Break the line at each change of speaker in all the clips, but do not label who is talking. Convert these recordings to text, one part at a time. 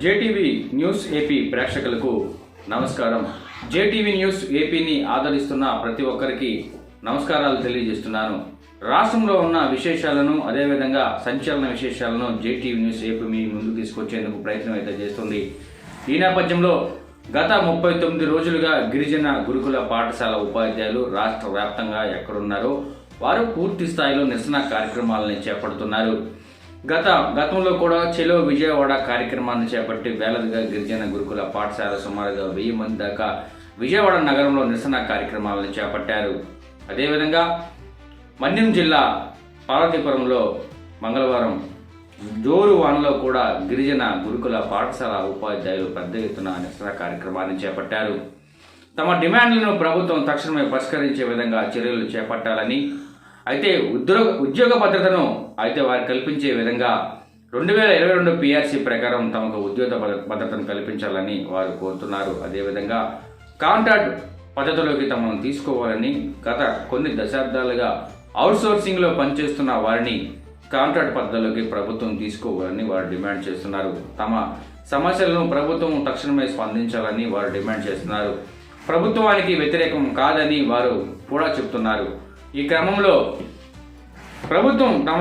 JTV news AP ప్రేక్షకులకు నమస్కారం. JTV news ఏపీని ఆదరిస్తున్న ప్రతి ఒక్కరికి నమస్కారాలు తెలియజేస్తున్నాను. రాష్ట్రంలో ఉన్న విశేషాలను అదేవిధంగా సంచలన విశేషాలను జేటీవీ న్యూస్ ఏపీ మీ ముందుకు తీసుకొచ్చేందుకు ప్రయత్నం అయితే చేస్తుంది. ఈ నేపథ్యంలో గత ముప్పై తొమ్మిది రోజులుగా గిరిజన గురుకుల పాఠశాల ఉపాధ్యాయులు రాష్ట్ర వ్యాప్తంగా ఎక్కడున్నారో వారు పూర్తి స్థాయిలో నిరసన కార్యక్రమాలను చేపడుతున్నారు. గత గతంలో కూడా చెలో విజయవాడ కార్యక్రమాన్ని చేపట్టి వేలదిగా గిరిజన గురుకుల పాఠశాల సుమారుగా వెయ్యి మంది దాకా విజయవాడ నగరంలో నిరసన కార్యక్రమాలను చేపట్టారు. అదేవిధంగా మన్యం జిల్లా పార్వతీపురంలో మంగళవారం జోరు వానలో కూడా గిరిజన గురుకుల పాఠశాల ఉపాధ్యాయులు పెద్ద ఎత్తున నిరసన కార్యక్రమాన్ని చేపట్టారు. తమ డిమాండ్లను ప్రభుత్వం తక్షణమే పరిష్కరించే విధంగా చర్యలు చేపట్టాలని అయితే ఉద్యోగ ఉద్యోగ భద్రతను అయితే వారు కల్పించే విధంగా రెండు వేల ఇరవై రెండు పిఆర్సీ ప్రకారం తమకు ఉద్యోగ భద్రతను కల్పించాలని వారు కోరుతున్నారు. అదేవిధంగా కాంట్రాక్ట్ పద్ధతిలోకి తమను తీసుకోవాలని గత కొన్ని దశాబ్దాలుగా అవుట్సోర్సింగ్లో పనిచేస్తున్న వారిని కాంట్రాక్ట్ పద్ధతిలోకి ప్రభుత్వం తీసుకోవాలని వారు డిమాండ్ చేస్తున్నారు. తమ సమస్యలను ప్రభుత్వం తక్షణమే స్పందించాలని వారు డిమాండ్ చేస్తున్నారు. ప్రభుత్వానికి వ్యతిరేకం కాదని వారు కూడా చెప్తున్నారు. ఈ క్రమంలో ప్రభుత్వం తమ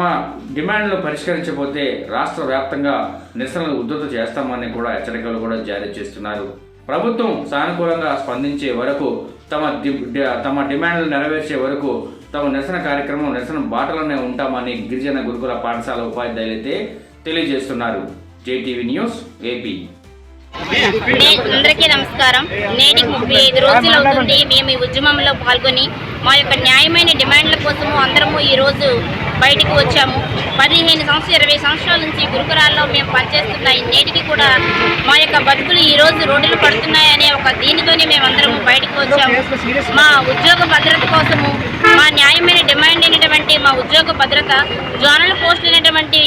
డిమాండ్లను పరిష్కరించకపోతే రాష్ట్ర వ్యాప్తంగా నిరసనలు ఉద్ధృత చేస్తామని కూడా హెచ్చరికలు కూడా జారీ చేస్తున్నారు. ప్రభుత్వం సానుకూలంగా స్పందించే వరకు తమ తమ డిమాండ్లు నెరవేర్చే వరకు తమ నిరసన కార్యక్రమం నిరసన బాటలోనే ఉంటామని గిరిజన గురుకుల పాఠశాల ఉపాధ్యాయులైతే తెలియజేస్తున్నారు. JTV news AP.
అందరికీ నమస్కారం. నేటికి ముప్పై ఐదు రోజులు అవుతుంది మేము ఈ ఉద్యమంలో పాల్గొని మా యొక్క న్యాయమైన డిమాండ్ల కోసము అందరము ఈరోజు బయటికి వచ్చాము. పదిహేను సంవత్సరాలు ఇరవై సంవత్సరాల నుంచి గురుకురాల్లో మేము పనిచేస్తున్న నేటికి కూడా మా యొక్క బతుకులు ఈరోజు రోడ్లు పడుతున్నాయనే ఒక దీనితోనే మేము బయటకు వచ్చాము. మా ఉద్యోగ భద్రత కోసము మా న్యాయమైన డిమాండ్ అయినటువంటి మా ఉద్యోగ భద్రత జోనల్ పోస్టులు అయినటువంటి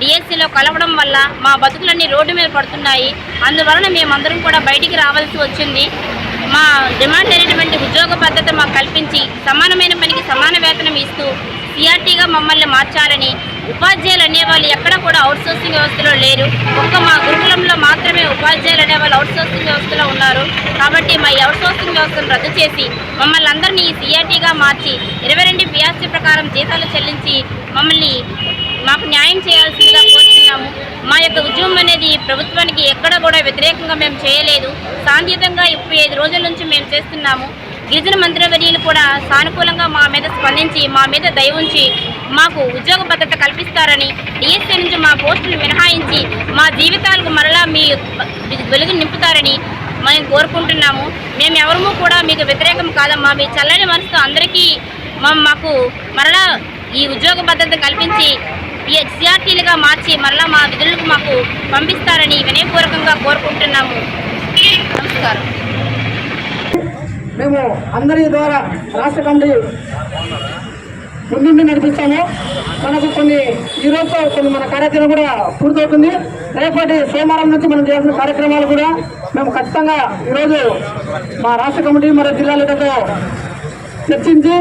డిఎస్సిలో కలవడం వల్ల మా బతుకులన్నీ రోడ్డు మీద పడుతున్నాయి. అందువలన మేమందరం కూడా బయటికి రావాల్సి వచ్చింది. మా డిమాండ్ అయినటువంటి ఉద్యోగ భద్రత మాకు కల్పించి సమానమైన పనికి సమాన వేతనం ఇస్తూ సిఆర్టీగా మమ్మల్ని మార్చాలని ఉపాధ్యాయులు అనేవాళ్ళు ఎక్కడ కూడా అవుట్సోర్సింగ్ వ్యవస్థలో లేరు. ఒక్క మా గురుకులంలో మాత్రమే ఉపాధ్యాయులు అనేవాళ్ళు అవుట్సోర్సింగ్ వ్యవస్థలో ఉన్నారు. కాబట్టి మా ఈ అవుట్సోర్సింగ్ వ్యవస్థను రద్దు చేసి మమ్మల్ని అందరినీ సిఆర్టీగా మార్చి ఇరవై రెండు పిఆర్సీ ప్రకారం జీతాలు చెల్లించి మమ్మల్ని మాకు న్యాయం చేయాల్సిందిగా కోరుతున్నాము మా యొక్క ఉద్యమం అనేది ప్రభుత్వానికి ఎక్కడ కూడా వ్యతిరేకంగా మేము చేయలేదు. శాంతియుతంగా ముప్పై ఐదు రోజుల నుంచి మేము చేస్తున్నాము. గిరిజన మంత్రివర్యులు కూడా సానుకూలంగా మా మీద స్పందించి మా మీద దయ ఉంచి మాకు ఉద్యోగ భద్రత కల్పిస్తారని డిఎస్సీ నుంచి మా పోస్టులు మినహాయించి మా జీవితాలకు మరలా మీ వెలుగు నింపుతారని మేము కోరుకుంటున్నాము. మేము ఎవరము కూడా మీకు వ్యతిరేకం కాదమ్మా. మీ చల్లని మనసుతో అందరికీ మా మాకు మరలా ఈ ఉద్యోగ భద్రత కల్పించి ఈ సిఆర్టీలుగా మార్చి మరలా మా విధులకు మాకు పంపిస్తారని వినయపూర్వకంగా కోరుకుంటున్నాము. నమస్కారం.
మేము అందరి ద్వారా రాష్ట్ర కమిటీ ముందుండి నడిపిస్తాము. మనకు కొన్ని ఈ రోజుతో కొన్ని మన కార్యక్రమం కూడా పూర్తవుతుంది. రేపటి సోమవారం నుంచి మనం చేసిన కార్యక్రమాలు కూడా మేము ఖచ్చితంగా ఈరోజు మా రాష్ట్ర కమిటీ మరియు జిల్లా లీడర్తో చర్చించి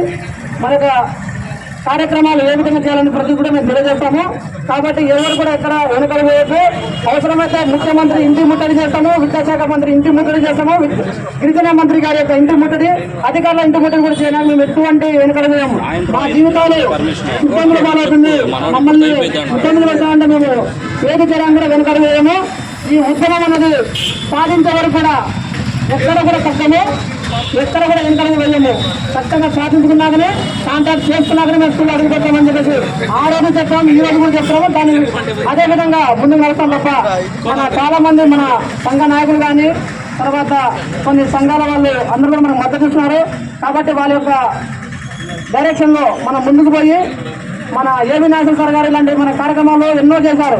మన యొక్క కార్యక్రమాలు ఏ విధంగా చేయాలని ప్రతి కూడా మేము తెలియజేస్తాము. కాబట్టి ఎవరు కూడా ఎక్కడ వెనుకలు పోయచ్చు అవసరమైతే ముఖ్యమంత్రి ఇంటి ముట్టడి చేస్తాము విద్యాశాఖ మంత్రి ఇంటి ముట్టడి చేస్తాము గిరిజన మంత్రి గారి యొక్క ఇంటి ముట్టడి అధికారుల ఇంటి ముట్టడి కూడా చేయడానికి మేము ఎటువంటి వెనుకలు పోయాము మా జీవితాలు ఇబ్బందులు పాలవుతుంది. మమ్మల్ని ఇబ్బందులు పెడతామంటే మేము ఏది చేయడానికి కూడా వెనుకలు పోయాము ఈ ఉద్యమం అన్నది సాధించే వరకు కూడా ఎక్కడ కూడా కష్టము. ఎక్కడ కూడా వెనకలకు వెళ్ళము. చక్కగా సాధించుకున్నాకనే కాంటాక్ట్ చేసుకున్నాకనే మేము స్కూల్ అడుగు పెట్టామని చెప్పేసి ఆ రోజు చెప్పాము ఈ రోజు కూడా చెప్తాము దాన్ని అదే విధంగా ముందుకు వెళ్తాం తప్ప మన చాలా మంది మన సంఘ నాయకులు కానీ తర్వాత కొన్ని సంఘాల వాళ్ళు అందరూ కూడా మనకు మద్దతు ఇస్తున్నారు. కాబట్టి వాళ్ళ యొక్క డైరెక్షన్లో మనం ముందుకు పోయి మన ఏవి నాయకులు సార్ గారు ఇలాంటి మన కార్యక్రమాలు ఎన్నో చేశారు.